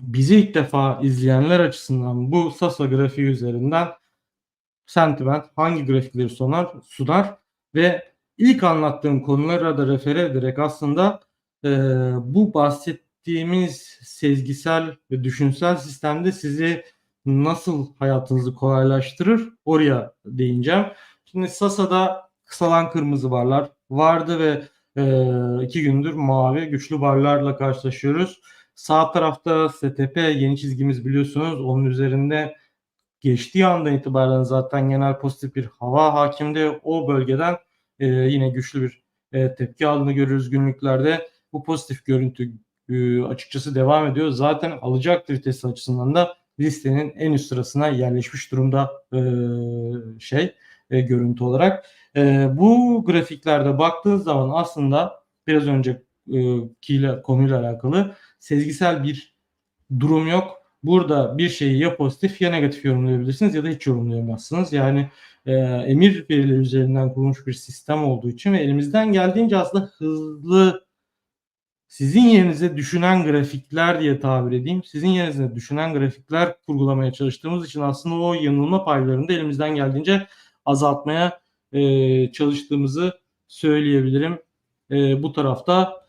bizi ilk defa izleyenler açısından bu Sasa grafiği üzerinden sentiment hangi grafikleri sunar, sunar ve ilk anlattığım konulara da refere ederek aslında e, bu bahsettiğimiz sezgisel ve düşünsel sistemde sizi nasıl hayatınızı kolaylaştırır oraya değineceğim. Şimdi Sasa'da kısalan kırmızı barlar vardı ve e, iki gündür mavi güçlü barlarla karşılaşıyoruz. Sağ tarafta STP yeni çizgimiz biliyorsunuz. Onun üzerinde geçtiği andan itibaren zaten genel pozitif bir hava hakimdi. O bölgeden e, yine güçlü bir e, tepki aldığını görüyoruz günlüklerde. Bu pozitif görüntü e, açıkçası devam ediyor. Zaten alacak aktivitesi açısından da listenin en üst sırasına yerleşmiş durumda e, şey e, görüntü olarak. E, bu grafiklerde baktığınız zaman aslında biraz önce e, kiyle, konuyla alakalı sezgisel bir durum yok. Burada bir şeyi ya pozitif ya negatif yorumlayabilirsiniz ya da hiç yorumlayamazsınız. Yani e, emir verileri üzerinden kurulmuş bir sistem olduğu için ve elimizden geldiğince aslında hızlı sizin yerinize düşünen grafikler diye tabir edeyim. Sizin yerinize düşünen grafikler kurgulamaya çalıştığımız için aslında o yanılma paylarını da elimizden geldiğince azaltmaya e, çalıştığımızı söyleyebilirim. E, bu tarafta